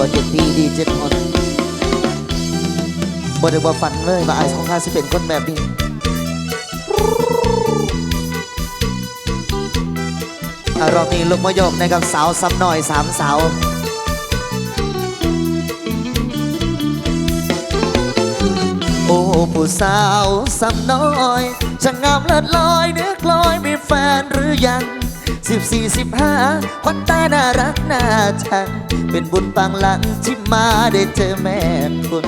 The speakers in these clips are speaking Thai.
ตัวเจ็ดปีดีเจ็ดคนบ่ได้บ่ฝันเลยว่าไอ้ของข้าสิเป็นคนแบบนี้อารอบนี้ลูกมะยกนะครับสาวซ้ำหน่อยสามสาวโอ้ผู้สาวซ้ำน้อยช่างงามเลิศลอยเนื้อกลอยมีแฟนหรือยัง สิบสี่สิบห้าควันตาน่ารักน่าชัง เป็นบุญบางหลังที่มาได้เจอแม่คุณ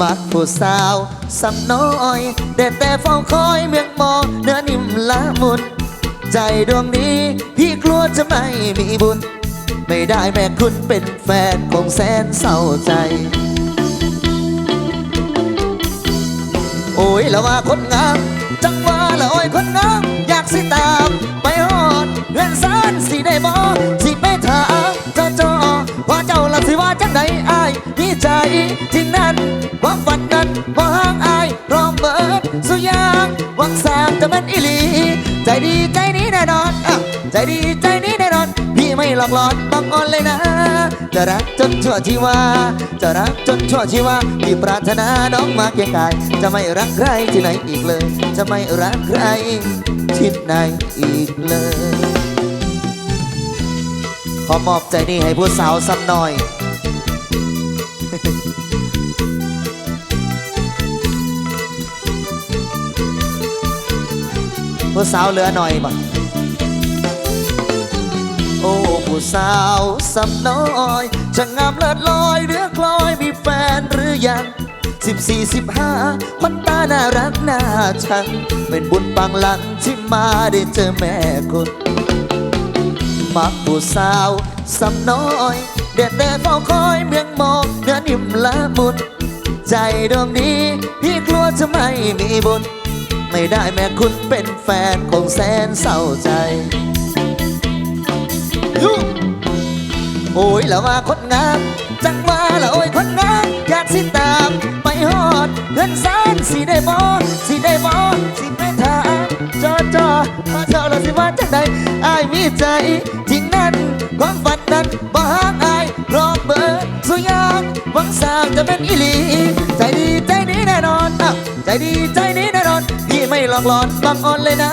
มักผู้สาวซ้ำน้อยแต่แต่เฝ้าคอยเมียงมองเนื้อนิ่มละมุน ใจดวงนี้พี่กลัวจะไม่มีบุญ ไม่ได้แม่คุณเป็นแฟนคงแสนเศร้าใจ โอ้ยล้วว่าคนงาม จังว่าละโอ้ยคนงาม อยากสิตา สานสิได้บอสิไปถามเจ้าจอว่าเจ้าละสิว่าจังใดอายมีใจที่นั่นความฝันนั้นว่ห่างอายพร้อมเบิดสุยางหวังสร้างจะเป็นอีหลี ใจดีใจนี้แน่นอนอะใจดีใจนี้แน่นอนพี่ไม่หลอกหลอนบังอ่อนเลยนะ จะรักจนชั่วชีวา จะรักจนชั่วชีวาพี่ปรารถนาน้องมาเกียงกาย จะไม่รักใครที่ไหนอีกเลย จะไม่รักใครที่ไหนอีกเลย ขอมอบใจนี้ให้ผู้สาวซ้ำหน่อย ผู้สาวเหลือหน่อยบ่โอ้ ผู้สาวสำน้อยจะงามเลิศลอยเรือคลอยมีแฟนหรือยังสิบสี่สิบห้าคนตาน่ารักน่าชังเป็นบุญบางหลังที่มาได้เจอแม่คุณ มักผู้สาวสำน้อย เด็ดแต่เฝ้าคอยเมียงมองเนื้อนิ่มละมุนใจดวงนี้พี่กลัวจะไม่มีบุญ ไม่ได้แม่คุณเป็นแฟนคงแสนเศร้าใจโอ้ยแล้วว่าคนงาม จังว่าละโอ้ยคนงาม อยากสิตาม ไปฮอดเงินแสนสิได้บอสิได้บอสิไปถามจอจอมาเจ้าละสิว่าจังใดอายมีใจ ความฝันนั้นบ่ห่างอายรอเบิดสุยางหวังสร้างจะเป็นอีหลี ใจดีใจนี้แน่นอนอะใจดีใจนี้แน่นอน พี่ไม่หลอกหลอนบังอ่อนเลยนะ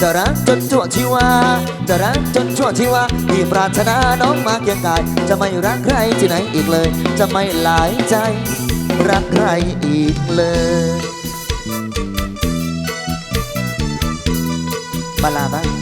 จะรักจนชั่วชีวา จะรักจนชั่วชีวาพี่ปรารถนาน้องมาเกียงกาย จะไม่รักใครที่ไหนอีกเลย จะไม่หลายใจ รักใครอีกเลยมาลาบ้าง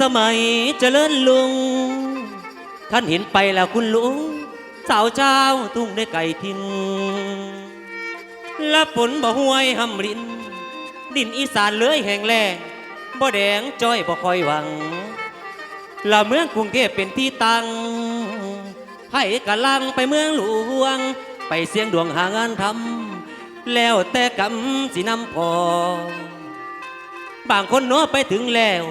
สมัยเจริญลุง ท่านเห็นไปแล้วคุณลุง สาวเจ้าทุ่งได้ไก่ทินและฝนบ่ห้วยหำริน ดินอีสานเลื้อยแห่งแล้งบ่แดงจ้อยบ่คอยหวังละเมืองกรุงเทพเป็นที่ตั้งให้กะลังไปเมืองหลวง ไปเสียงดวงหางานทำแล้วแต่กำสินำพอบางคนเนาะไปถึงแล้ว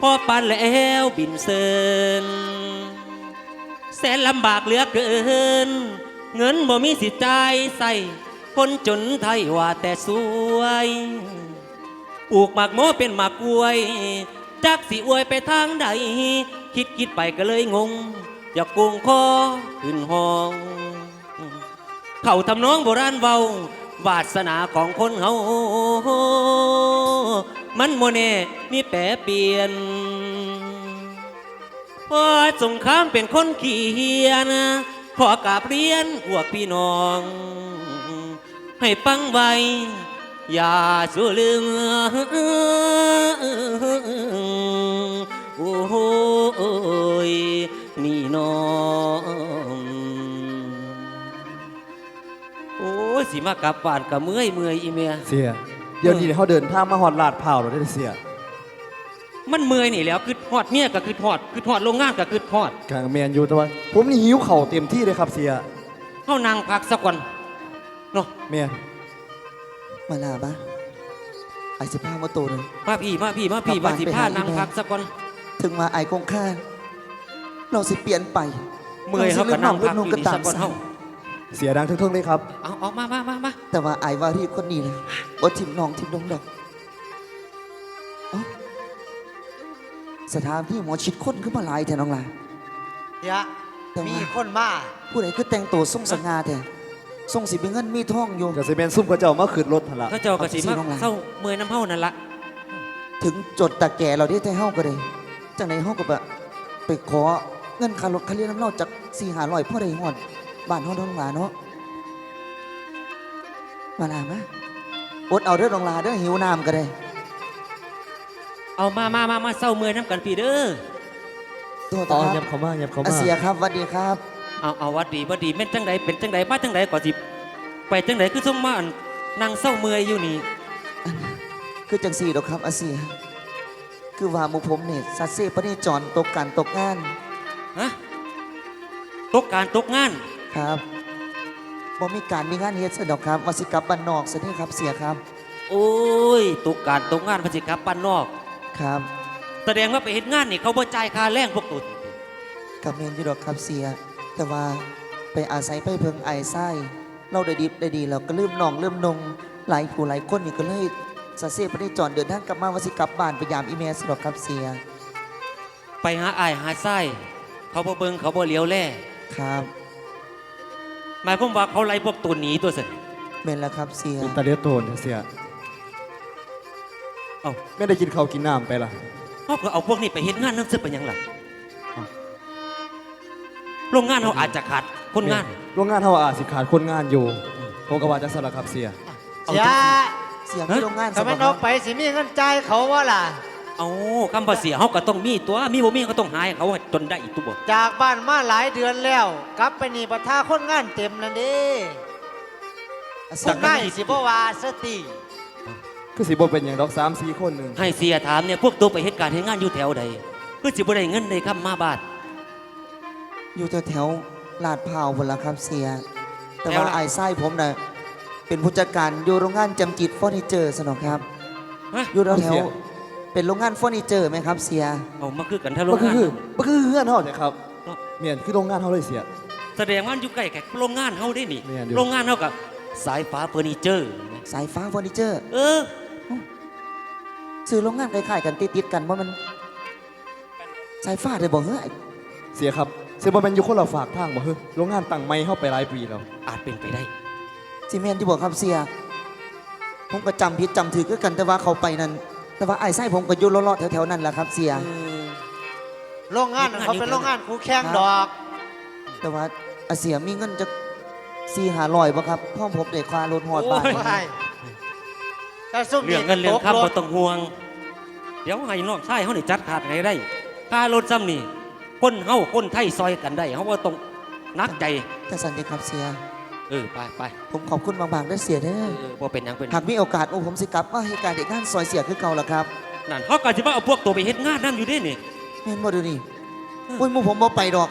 พอปันแล้วบินเซินแสนลำบากเหลือเกิน เงินบ่มีสิจ่ายใส่คนจนไทยว่าแต่สวยปลูกหมากโมเป็นหมากกล้วยจักสิอวยไปทางใด คิดคิดไปก็เลยงง อยากโกงคอขึ้นห้อง เขาทำน้องโบราณเว้าวาสนาของคนเฮา มันโมเน่มีแปรเปลี่ยนพอสงครามเป็นคนขี้เขียนขอกราบเรียนพวกพี่น้อง ให้ปังไว้ อย่าสูลืมโอ้ยนี่น้องโอ้สิมากลับบ้านกับเมื่อยเมื่อยอีเมียเสีย เดี๋ยวนี้เขาเดินทางมาหอดลาดเผาเราได้เสีย มันเมื่อยนี่แหล้วคือหอดเมียก็คือหอดคือหอดโรงงานก็คือหอดกลางแมนอยู่แต่ว่า ผมนี่หิวเข่าวเต็มที่เลยครับเสียเข้านางพักสักวันเนาะแมนมาลาบ้างไอ้สิพามาตัวเลยมาพี่มาพี่มาพี่กลับมาบ้านสิไปพาหาอีนางแม่ พักสักวันถึงมาไอ้คงค่าเราสิเปลี่ยนไปเมื่อยเขาก็นั่งพักอยู่นี่สักคนเฮา เสียดังทึ่งๆเลยครับ เอาเอามามามามาแต่ว่าไอ้วารีคนนี้นะบ่ทิมน้องทิมดงดอกเอ้าสถานที่หมอชิดคนขึ้นมาหลายแทน้องลาเดี๋ยวแต่ว่ามี มีคนมาผู้ใดคือแต่งตัวทรงสง่าแท้ทรงสิเป็นเงินมีทองอยู่ก็สิเป็นซุ่มเขาเจ้ามาขึ้นรถหั่นละเขาเจ้าก็สิเอาสิมาน้องหลานเศร้าเมื่อยน้ำเฮานั่นละถึงจดตาแก่เราได้แต่เฮาก็ได้จังไหนเฮาก็แบบไปขอเงินค่ารถค่าเรียนน้ำเล่าจากสี่หาร้อยพ่อได้ฮอด บ้านเฮาน้องหลาเนาะมาลามาอดเอาเด้อน้องหลาเด้อหิวน้ำก็ได้เอามามามามาเศร้าเมื่อยน้ำกันพี่เด้อตัวอ๋ต่ออคยัรับบเขามายับเขาอามาเสียครับหวัสดีครับเอาเอาวัดดีวัดดีแม่นจังใดเป็นจังใดมาจังใดก่อนสิไปจังใดคือส่งมาอันนั่งเศร้าเมื่อยอยู่นี่คือจังสี่ดอกครับอาเสียคือว่าหมูผมเนี่ยสัตเซปนี่จอนตกการตกงานฮะตกการตกงาน ครับบ่มีการมีงานเฮ็ดซะดอกครับว่าสิกลับบ้านนอกซะนี่ครับเสียครับ โอ้ยตกการตกงานพสิครับปั้นนอก ครับ แสดงว่าไปเห็นงานนี่เขาบ่จ่ายค่าแรงพวกตุนกับเมนอยู่ดอกครับเสีย แต่ว่าไปอาศัยไปเพิงไอไส้เราได้ดีได้ดีเราก็ลืมน้องลืมนงหลายผู้หลายคนนี่ก็เลยสัตเซปนี่จอนเดินทางกลับมาว่าสิกลับบ้านไปยามอีเมลซะดอกครับเสียไปหาอายหาไส้เขาบ่เบิงเขาบ่เลี้ยวแล่ครับ หมายความว่าเขาไล่พวกตุนหนีตัวสิเมนแล้วครับเสียเป็นตาเลียโตนเสียเอ้าไม่ได้กินข้าวกินน้ำไปล่ะเขาก็เอาพวกนี้ไปเห็นงานน้ำซึเป็นหยังล่ะอ้าวโรงงานเขาอาจจะขาดคนงาน โรงงานเฮาอาจสิขาดคนงานอยู่ผมก็ว่าจะสละครับเสีย เอาเดี๋ยวจัง เสียที่โรงงานถ้าไม่บ่นครัอบกไปสิมีเงินจ่ายเขาว่าล่ะ เอาคำภาษีเขาก็ต้องมีตัวมีบ่มีเขาต้องหายเขาให้จนได้อีกตัวบ่จากบ้านมาหลายเดือนแล้ว กลับไปนี่ประท่าคนงานเต็มนั่นเด้อาพเสีวยกนายสิบ่ว่าสติคือสิบ่เป็นอย่างดอกสามสี่คนหนึ่งให้เสียถามเนี่ยพวกตัวไปเหตุการณ์เหตุงานอยู่แถวใดเพื่อสิบ่ได้เงินในคำมาบาทอยู่แถวๆลาดพร้าวบนละครับเสีย แต่แถวว่าละไอ้ไส้ผมน่ะเป็นผู้จัดการอยู่โรงงานจำจิตเฟอร์นิเจอร์สนองครับฮะอยู่แถวๆ เป็นโรงงานเฟอร์นิเจอร์ไหมครับเสียเอามาคือกันทะโรบ่งคืองานคือบ่คือเฮือนเฮาจ้ะครับเนาะเมียนคือโรงงานเฮาเลยเสีย แสดงว่าอยู่ใกล้กับโรงงานเฮาได้นี่ แม่นอยู่ โรงงานเฮากับสายฟ้าเฟอร์นิเจอร์สายฟ้าเฟอร์นิเจอร์เออซื้อโรงงานคล้ายๆกันติดๆกันว่ามัน สายฟ้าเลยบอกเฮ้ยเสียครับเสียบ่แม่นอยู่คนละฝากทางบ่เฮ้ยโรงงานตั้งใหม่เฮาไปหลายปีแล้วอาจเป็นไปได้ซีเมนที่บอกครับเสีย ผมก็จำผิดจำถือก็กันแต่ว่าเขาไปนั่น แต่ว่าไอ้ไส้ผมก็อยู่เลาะๆแถวๆนั่นแหละครับเสีย โรงงานเขาเป็นโรงงานคู่แข่งดอก แต่ว่าอาเสียมีเงินจะสี่หาลอยบ่ครับพ่อผมเด็กควารถหอดบ้านโอ้ยไม่แต่ซุ่มเรื่องเงินเรื่องตกคำรบ่ถต้องห่วง เดี๋ยวให้น้องชายเฮานี่จัดขาดให้ได้ค่ารถซ้ำนี่คนเฮาคนไทยซอยกันได้เฮาบ่ต้องนักใจแต่สันติครับเสีย เออไปไปผมขอบคุณบางๆได้อเสียเด้อเออบ่เป็นหยังเป็นหยัหางกมีโอกาสโอ้ผมสิกลับมาให้การเด็กงานซอยเสียคือเก่าละครับนั่นเขาก็สิว่าเอาพวกตัวไปเฮ็ดงานนํอยู่เด้นี่เห็นบ่ดูนี่อุ้ยหมูผมบ่ไปดอก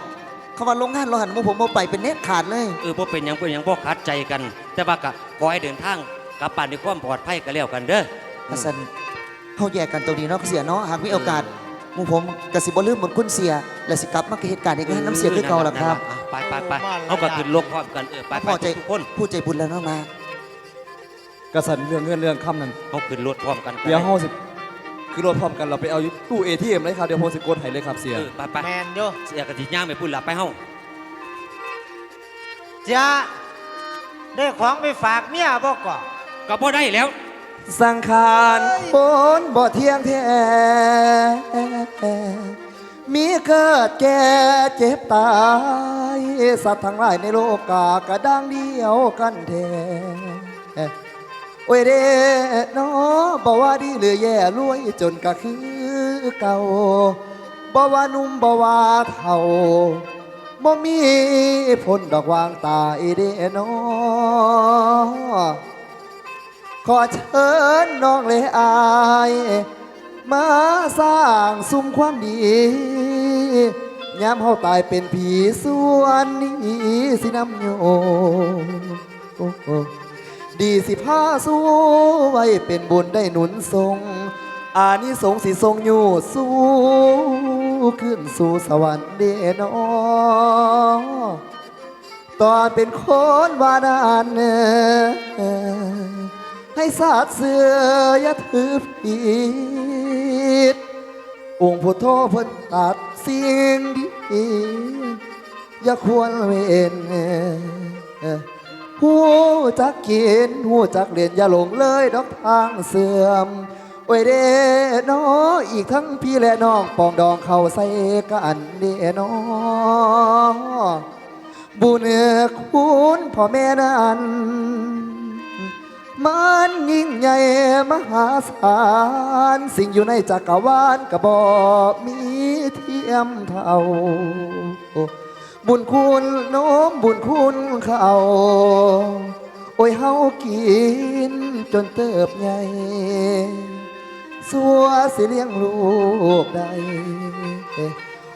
เขาว่าโรงงานเราหันหมูผมบ่ไปเป็นเน็ตขาดเลย เออบ่เป็นหยังเป็นหยังบ่ขัดใจกัน แต่ว่าก็ขอให้เดินทางกลับบ้านด้วยความปลอดภัยก็แล้วกันเด้อ อาสันเขาแยกกันตรงนี้เนาะเสียเนาะหากมีโอกาสห มูผมกสิบ่ลืมบุญคุณเสีย และสิกลับมาเหตุการณ์เด็กงานน้ำเสียคือเก่าละครับอะไปไปไปเอาก็ขึ้นลกพร้อมกันเออไปไปพ่อใจทุกคนผู้ใจบุญแล้วเนาะมากระสันเรื่องเงินเรื่องคำนั้นเอาขึ้นรถพร้อมกันเดี๋ยวเฮาสิคือรถพร้อมกันเราไปเอาอยู่ตู้ ATM เลยครับเดี๋ยวผมสิกดให้เลยครับเสียเออไปไปแมนโยเสียกะสิย่างไปพุ่นละไปเฮาจ้าได้ของไปฝากเมียบ่ก่อก็บ่ได้แล้ว สังขารบนบ่เที่ยงแท้ มีเกิดแก่เจ็บตาย สัตว์ทั้งหลายในโลกกากระดังเดียวกันแท้โอ้ยเด้น้อบ่ว่าดีหรือแย่รวยจนก็คือเก่าบ่ว่านุ่มบ่ว่าเฒ่าบ่มีพ้นดอกวางตาอีเด้น้อ ขอเชิญน้องเลยอาย มาสร้างซุ้มความดียามเฮาตายเป็นผีส่วนนี้สินำโยดีสิพาสู้ไว้เป็นบุญได้หนุนทรงอานิสงส์สิทรงอยู่สู้ขึ้นสู่สวรรค์เดนอตอนเป็นคนวานานเน ให้สาดเสืออย่าถือผิดองค์พุทโธเพ้นตัดสิ่งดีอย่าควรเวนหูจักกินหูจักเรียนอย่าหลงเลยดอกทางเสื่อมโอ้ยเด้นออีกทั้งพี่และน้องปองดองเข้าใส่กันเด้นอบุญคุณพ่อแม่นั้น มันยิ่งใหญ่มหาศาลสิ่งอยู่ในจักรวาลกระบอกมีเทียมเท่า บุญคุณโน้มบุญคุณเขาโอ้ยเฮากินจนเติบใหญ่สัวสิเลี้ยงลูกได้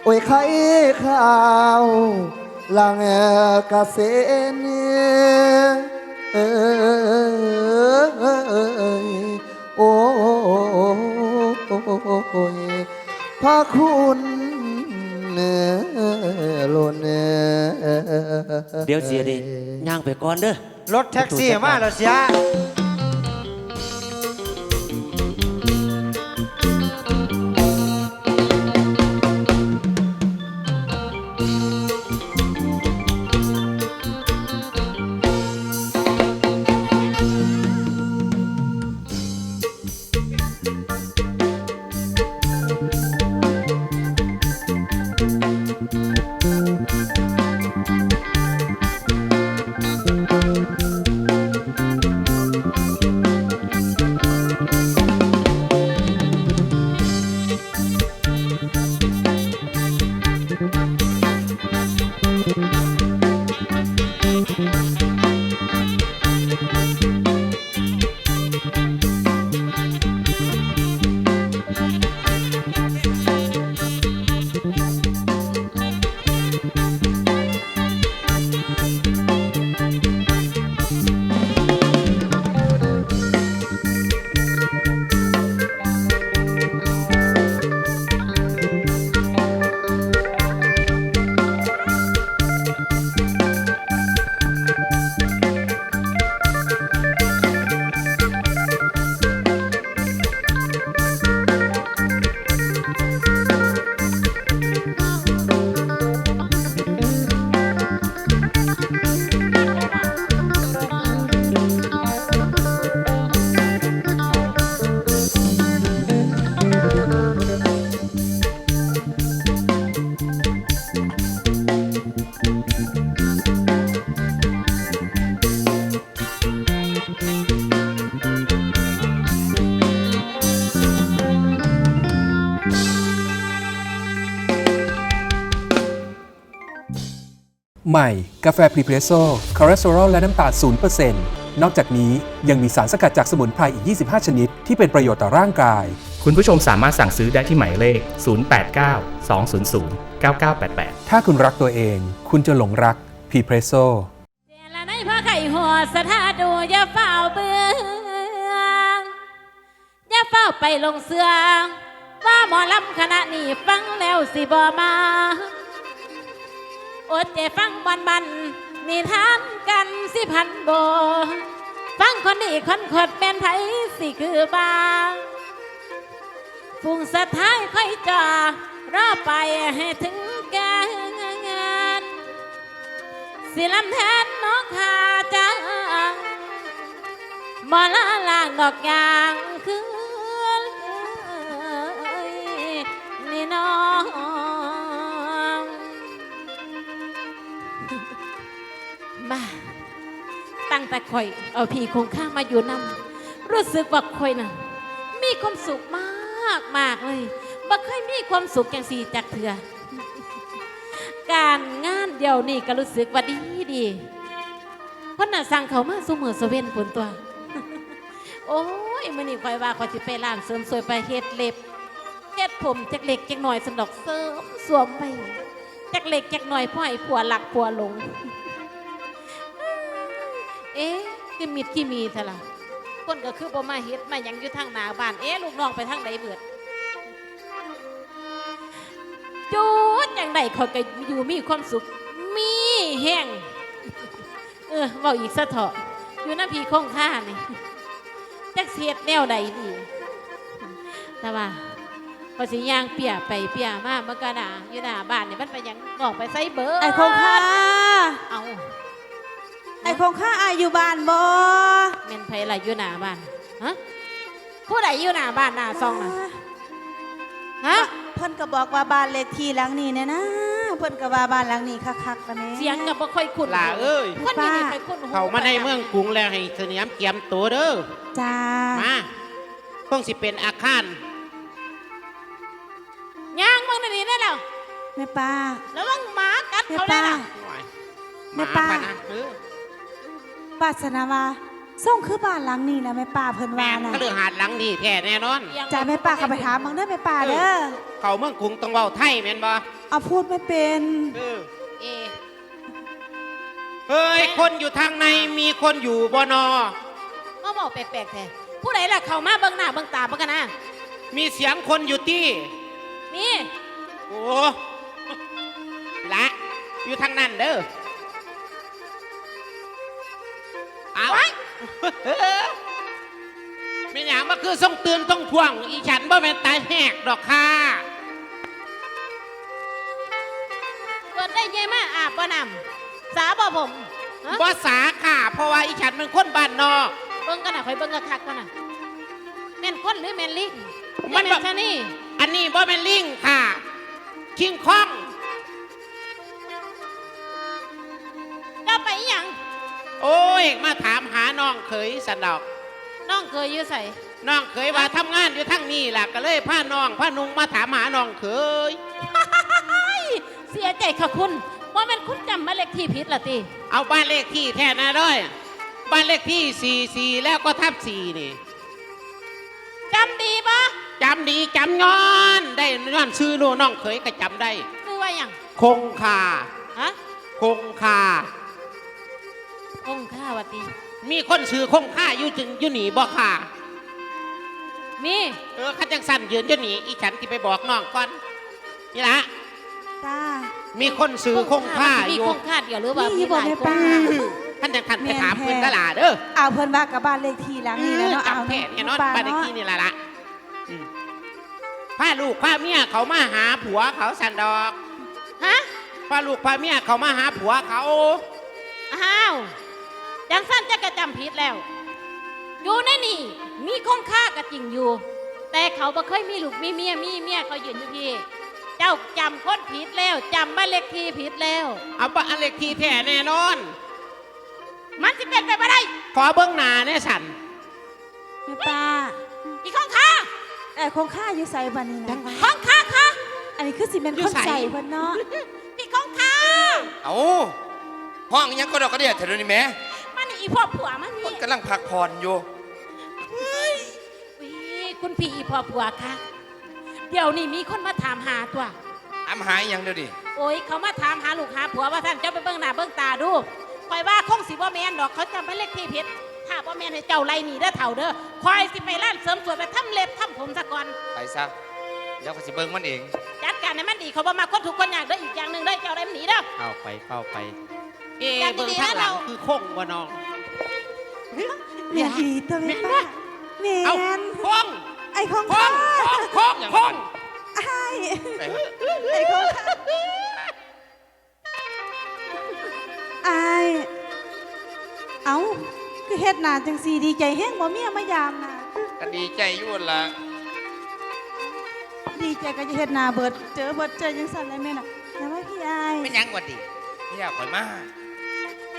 โอ้ยไข่ข้าวหลังเกษตรเอย ยพระคุณล้นเดี๋ยวเสียดิย่างไปก่อนเด้อรถแท็กซี่มาแล้วเสีย ใหม่ กาแฟพรีเพรสโซ่คอเลสเตอรอลและน้ำตาล0%นนอกจากนี้ยังมีสารสกัดจากสมุนไพรอีก 25 ชนิด ที่เป็นประโยชน์ต่อร่างกาย คุณผู้ชมสามารถสั่งซื้อได้ที่หมายเลข 089 200 9988 ถ้าคุณรักตัวเอง คุณจะหลงรักพรีเพรสโซ่เจละในพ่อไข่หัวสถาดูอย่าเฝ้าเบืองอย่าเฝ้าไปลงเสือว่าหมอลำคณะนี้ฟังแล้วสิบอมา อดใจฟังบันบันนิทานกันสิพันโบ ฟังคนนี้คนขดแมนไทยสิคือบางฟุงสะท้ายค่อยจอรอไปให้ถึงแกงานสิลำแทนน้องขาจังบ่ละลางดอกยางคือนี่น้อง มา ตั้งแต่ข่อยเอาพี่คงข้ามาอยู่นำรู้สึกว่าข่อยน่ะ มีความสุขมากมากเลยบ่เคยมีความสุขอย่างสี่จากเถื่อการงานเดียวนี่ก็รู้สึกว่าดีดีเพราะน่ะสั่งเขามาสุมือสเวนผลตัว โอ้ยมื่อนี้คอยว่าคอยสิไปร้านเสริมสวยไปเฮ็ดเล็บเฮ็ดผมจักเล็กจักหน่อยสนดอกเสริมสวมไปจักเล็กจักหน่อยพ่อให้ผัวหลักผัวหลง เอ๊ะคือมิดที่มีเถอะล่ะคนก็คือบ่มาเฮ็ดมาหยังอยู่ทางหน้าบ้าน เอ๊ะลูกน้องไปทางไหนเบิดจูดอย่างใดเขาก็อยู่มีความสุข มีแห้งเออเว่าอีกสะเถาะอยู่น้ำพีคงค่านี่จักเสียดแนวใดดี แต่ว่าพอสิย่างเปียไปเปียมาเมื่อกันอะอยู่หน้าบ้านนี่มันไปหยังออกไปไซเบอร์ไอ้คงค่าเอา ไอ้คงค่าอาอยู่บ้านบ่เมนไผอะไรอยู่หน้าบ้านฮะผู้ใดอยู่หน้าบ้านหน้าซองน่ะฮะเพิ่นก็บอกว่าบ้านเลขที่หลังนี้เนี่ยนะเพิ่นก็ว่าบ้านหลังนี้คักๆละแม่เสียงก็บ่ค่อยคุ้นหล่าเอ้ย คนนี้นี่ค่อยคุ้นหูเขามาในเมืองกรุงแล้วให้เสนียมเกียมตัวเด้อ จ้ามาคงสิเป็นอาคารย่างมึงนี่ได้แล้วแม่ป้าแล้วมึงหมากัดแม่เขาได้ป้า ล่ะหมาแม่ป้าพะนะเออ ป้าสนาว่าส่งคือบ้านหลังนี้นะแม่ป้าเพิ่นแม่ว่านะก็เลือหาดหลังดีแท้แน่นอน จ้าแม่ป้าเข้าไปถามมึงเด้อแม่ป้าเด้อเขาเมืองกรุงต้องเว้าไทยแม่นบ่เอาพูดไม่เป็นเออเอเฮ้ยคนอยู่ทางในมีคนอยู่บ่นอ มาบอกแปลกๆแท้ผู้ใดล่ะเข้ามาเบิ่งหน้าเบิ่งตาเบิ่งกันนะมีเสียงคนอยู่ที่ นี่ โอ้ละอยู่ทางนั้นเด้อ เอาไว้ไม่หยังมาคือส่งเตือนต้องทวง อีฉันบ่แม่นตายแหกดอกค่ะเกิดได้ยังมาอาบบ่นำสาบ่ผมฮะบ่สาค่ะ เพราะว่าอีฉันเป็นคนบ้านนอก เบิ่งกันน่ะคอยเบิ่งกะคักกันน่ะแม่นคนหรือแม่นลิงมันแม่แบบนซะนี่อันนี้บ่เป็นลิงค่ะ คิงคอง โอ้ย มาถามหาน้องเขยสันดอก น้องเคยอยู่ใส่น้องเขยว่าทำงานอยู่ทั้งนี้แหละก็เลยพาน้องพานุงมาถามหาน้องเขยเสียใจค่ะคุณว่าแม่นคุณจำหมายเลขที่ผิดล่ะติเอาบ้านเลขที่แท้นะด้วยบ้านเลขที่สี่สี่แล้วก็ทับสี่นี่จำดีปะจำดีจำย้อนได้ย้อนซื้อลูน้องเขยก็จำได้คือว่าหยังคงคาฮะคงคา คงค่าวัดดีมีคนซื้อคงค่าอยู่จึงอยู่หนีบ่ค่ะ มีเออข้าจังสั่นยืนอยู่หนีอีฉันที่ไปบอกน้องก่อน นี่ละจ้ามีคนซื้อคงค่ามีอยู่คงค่าเดียวหรือว่ามีมีบ่หลายแม่คงป้า ค่าท่านจังทันแม่ไปนถามแท้เพื่อนกะหลาเด้อเอาเพิ่นว่ากับบ้านเลขที่หลังนี้แล้วเนาะเอาจำแท้แน่นอนป้าบ้านเลขเนาะที่นี่ละละอืมพาลูกพาเมียเขามาหาผัวเขาสันดอกฮะพาลูกพาเมียเขามาหาผัวเขา อ้าว จังสั้นจะกระจำผิดแล้ว อยู่ในนี่ มีคงค่าก็จริงอยู่ แต่เขาบ่เคยมีลูกมีเมียมีเมียเขายืนอยู่พี่ เจ้าจำคนผิดแล้วจำบ้านเลขที่ผิดแล้ว เอาบ้านเลขที่แท้แน่นอน มันสิเป็นไปไม่ได้ขอเบิ้งหน้าแน่สันแม่ป้าอีกคงค่าไอ้คงค่าอยู่ใส่บ้านนี้นะคงค่าค่ะอันนี้คือสิเป็นคนใส่เพิ่นเนาะพี่คงค่าเอาห้องอิหยังก็ดอกกระเดียดเถอะเดี๋ยวนี้แหม่มันนี่ อีพ่อผัวมันคนี่นกำลังพักผ่อนอยู่อุ๊ยคุณพี่อีพ่อผัวค่ะเดี๋ยวนี้มีคนมาถามหาตัวอำหายยังเดี๋ยวดิโอ้ยเขามาถามหาลูกหาผัวว่าท่านเจ้าไปเบิ่งหน้าเบิ่งตาดูคอยว่าคงสิบ่แมนดอกเขาจำเป็นเลขที่ผิดถ้าบ่แมนให้เจ้าไล่หนีเด้อเถ่าเด้อคอยสิไปร้านเสริมสวยไปทำเล็บทำผมซะก่อนไปซะเดี๋ยวก็สิเบิ่งมันเอง จัดการให้มันดีเขาบ่มาคนถูกคนยากเด้ออีกอย่างหนึ่งเด้อเจ้าไล่มันหนีเด้อเข้าไปเข้าไปเอ๊ะอยากดีๆเบิ้งข้างหลังนะเราคือคงวะน้อง เรียนดีตัวแม่ป้าแม่เอานคงไอ้คงคค่างคงคงไอ้ไปเถอะไอ้คงค่าไอ้เอ้าคือเฮ็ดหน้าจังสีดีใจแห้งบ่เมียมายามน่ะก็ดีใจอยู่นั่นละดีใจก็จะเฮ็ดหน้าเบิด เจอเบิดเจอจังสั่นเลยแม่น่ะแต่ว่าพี่อายเป็นหยังกว่าดินี่อยากข่อยมา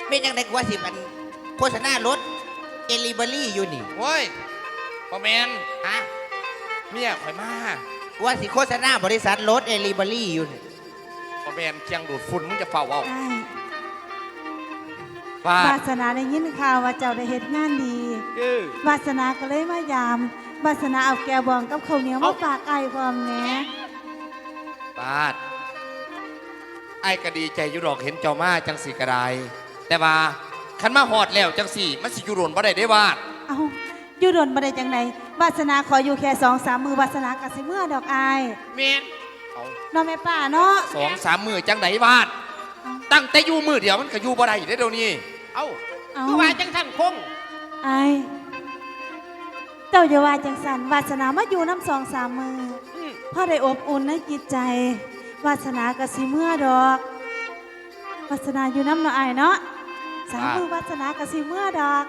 เป็นหยังไงกว่าสิมันโฆษณารถ เอลิเบอรี่อยู่นี่โว้ยพ่อแมนฮะเมียข่อยมาว่าสิโฆษณาบริษัทรถเอลิเบอรี่อยู่นี่พ่อแมนเคียงดูดฝุ่นมึงจะเฝ้าเอาอ้ายฟาดวาสนาได้ยินข่าวว่าเจ้าได้เฮ็ดงานดีเออวาสนาก็เลยมายาม วาสนาเอาแกวบองกับข้าวเหนียวมาฝากไอ้ายพร้อมแหน่ฟาดไอ้ก็ดีใจอยู่ดอกเห็นเจ้ามาจังสีกระไดแต่ว่า คันมาหอดแล้วจังสี่ มันสิอยู่โดนบ่ได้ได้วาดเอาอยู่ดนบ่ได้จังไดวาสนาขออยู่แค่สองสามมือวาสนากะสิเมื่อดอกอายเมนเอาเนาะแม่ป้าเนาะสองสามมือจังไหนวาด ตั้งแต่อยู่มือเดียวมันก็อยู่บ่ได้ได้อเดี๋ยวนี้ เอ้าเอาคือว่าจังท่านคงไอเจ้าอย่าว่าจังสันวาสนามาอยู่น้ำสองสามมืออืมพ่อได้อบอุ่นในจิตใจ วาสนากะสิเมื่อดอก วาสนาอยู่น้ำเนาะไอายเนาะ สามมือวาสนากะสิเมื่อดอก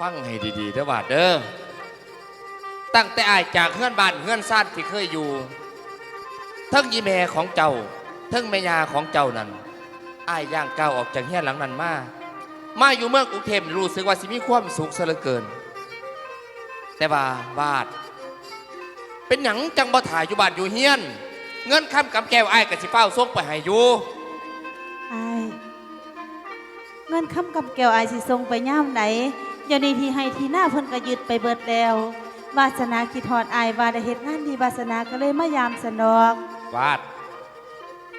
ฟังให้ดีๆเด้อวาดเด้อตั้งแต่อายจากเฮือนบ้านเฮือนซ่านที่เคยอยู่ทั้งยีแม่ของเจ้าทั้งแม่ยาของเจ้านั้นอายย่างก้าวออกจากเฮียนหลังนั้นมามาอยู่เมืองกรุงเทพรู้สึกว่าสิมีความสุขเหลือเกิน แต่ว่าวาดเป็นหยังจังบ่ถ่ายอยู่บานอยู่เฮียน เงินค้ำกำแก้วอ้ายกับสิเฝ้าส่งไปให้อยู่ เงินคำกับแก้วไอายสิส่งไปย่ามไหนเดี๋ยวนี้ที่ให้ที่หน้าเพิ่นก็ยึดไปเบิดแล้ววาสนาคิดทอดไอายว่าได้เฮ็ดงานดีวาสนาก็เลยมายามสนอกวาด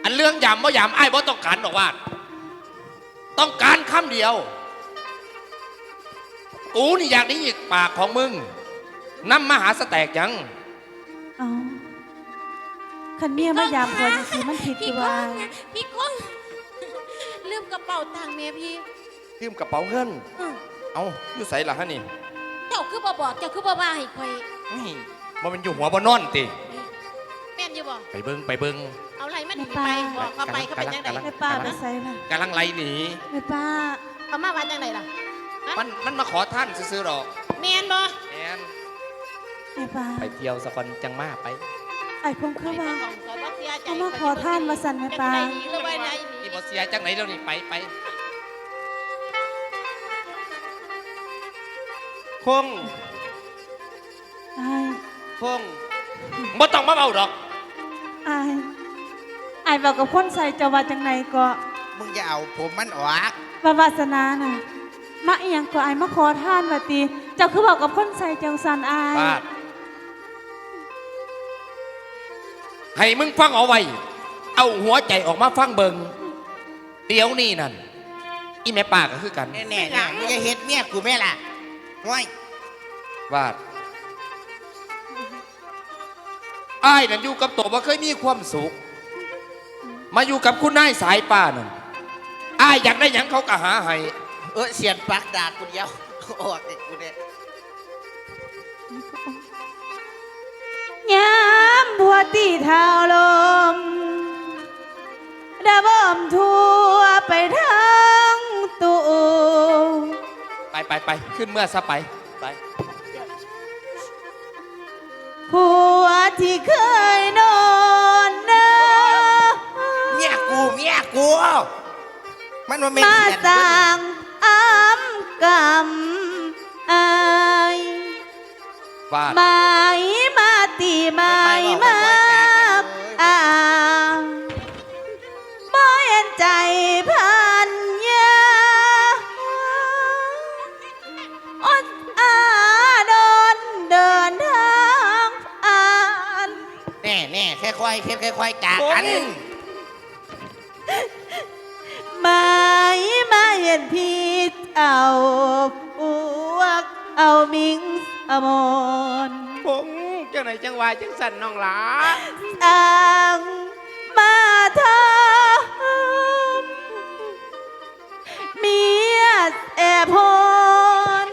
อันเรื่องยำบ่ยำไอ้ายบ่ต้องการดอกวาด ต้องการคำเดียว กูนี่อยากได้ยินปากของมึงนำมาหาสแตกหยังเอาคันเมียมายามพอจังซี่มันผิดพี่ที่ก้อว่างนะพี่ก้อง ลืมกระเป๋าตังค์แม่พี่ยืมกระเป๋าเงิน อืมเอาอยู่ใส่ละฮะนี่เจ้าคือบ่บอกเจ้าคือบ่ว่าให้ข่อยนี่มันเป็นอยู่หัวบ่นอนติแม่นอยู่บ่ไปเบิงไปเบิงเอาอะไรมาหนีไปบอกเขาไปเขาเป็นยังไงแม่ป้าไปใส่ล่ะกำลังไล่หนีแม่ป้าเขามาว่าจังไดล่ะมันมันมาขอท่านซื้อๆหรอกแม่นบ่แมนแม่ป้าไปเที่ยวสะกอนจังมาไปไอ้คงคือว่าข่อยบ่เสียใจเขามาขอท่านมาสั่นแม่ป้า จังใดหนีหรือว่าใดหนีที่บ่ เสียจังไหนเดี๋ยวนี้ไปไปคงไอ้คงบ่ต้องมาเบาดอกไอ้ไอ้บอกกับคนใส่เจะว่าจังไหนก็มึงจะเอาผมมันออกว่าวาสนาน่ะ มาอีหยังก็ไอ้มาขอท่านว่าติเจ้าคือบอกกับคนใส่จังสันไอ้บาดให้มึงฟังเอาไว้ เอาหัวใจออกมาฟังเบิง เดี๋ยวนี้นั่นอีแม่ป่าก็คือกัน แน่ๆเนี่ยมึงจะเฮ็ดเมียกูแม่ล่ะห้วยบาดอ้ายนั่นอยู่กับตัวว่าเคยมีความสุข มาอยู่กับคุณนายสายป่านั่นอ้ายอยากได้หยังเขาก็หาให้เออเสียนปากดากกูเดียวออกไอ้กูเนี่ยยามบัวตีเท้าลม ดาบ่มทั่วไปทั้งตัวไปไปไปขึ้นเมื่อซะไปไปผัวที่เคยนอนเนอเมียกูเมียกู มันว่าไม่มาเสียนสร้างอ้ำกำอายบาดหมายมาตีหมายมา อยๆเฮ็ดค่อยๆจากกันหมายมาเห็นพี่เอาปวกเอามิงอมนคงจังไหนจังหวะจังสั่นน้องหลาอ่างมาทำเมียแอบพน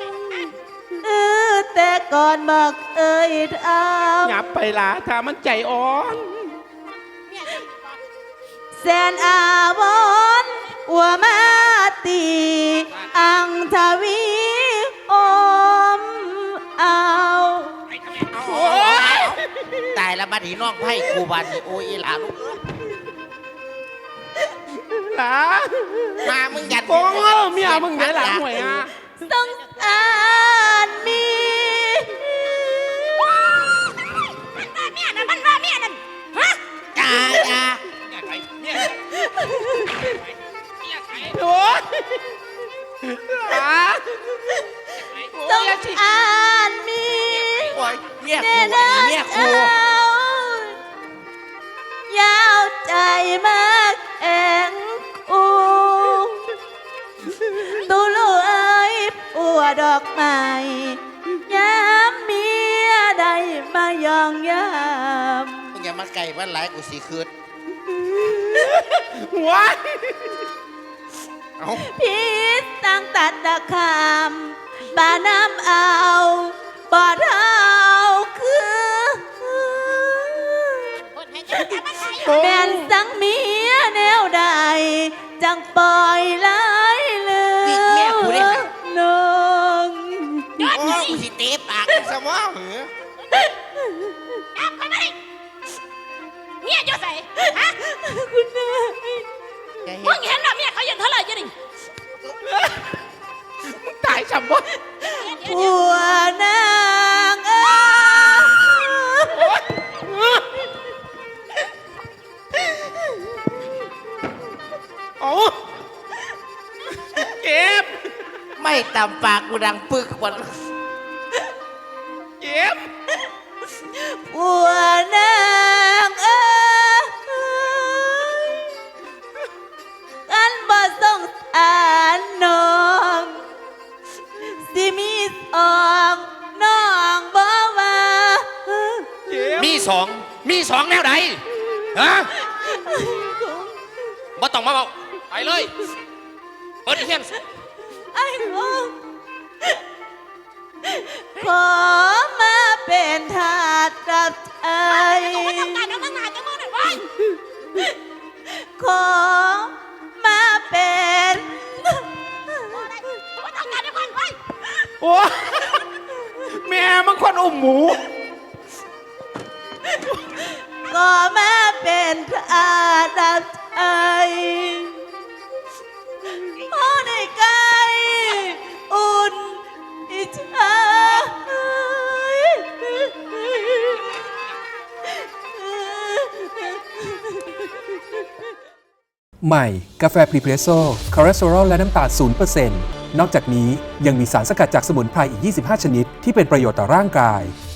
เออแต่ก่อนบอกเอ่ยทหยับไปหลาถ้ามันใจอ่อนำ แสนอาวรณ์อัวมาตีอังทวีอมเอาโอ้ยตายแล้วบัดนี้น้องไพ่กูบัดนี้โอ้ยอีหลาลูกเอ้ยหลามามึงยัดคงเออเมียมึงได้หลาหวยอะ สง โอ้ยหลาสงสารมีโอ้ยเมียแน่กูนอันอนนี้เมียเอากูยาวใจมากแองอูตูลูเอ้ยปัวดอกไม้ยามเมียใดมายองยาม มึงอย่ามาไก่มันหลายกูสิคืน หัวเอาพิษตั้งตัดตะคามบาน้ำเอาบ่อเท้าคือแม่นสังเมียแนวใด จังปล่อยไหลายเลวิกแม่กูได้ค่ะน้องโอ้กูสิเตะปาก สมองเหรอ คุณนายอย่าเห็มึนงเห็นเหรอเมียเขายืนเท่าไหร่ยังนี่ตายฉับบ่ผัวนางเอ้ยโอ้เจ็บ ไม่ตามปากกูดังปึกหมด มีสองแนวใดฮะบ่ต้องมาบอกไปเลย เปิดอีเทียนไอ้งงขอมาเป็นทาสรับใช้ทำงานทำงานจังมึงหน่อยเว้ยขอมาเป็นว่าทำงานด้วยกันเว้ยโอ้แม่มันคนอุ้มหมู ขอมาเป็นทาสรับใช้พอในไกลอุ่นอิจฉาใหม่ กาแฟพรีเพรสโซ่คอเลสเตอรอลและน้ำตาล0%นนอกจากนี้ยังมีสารสกัดจากสมุนไพรอีก 25 ชนิด ที่เป็นประโยชน์ต่อร่างกาย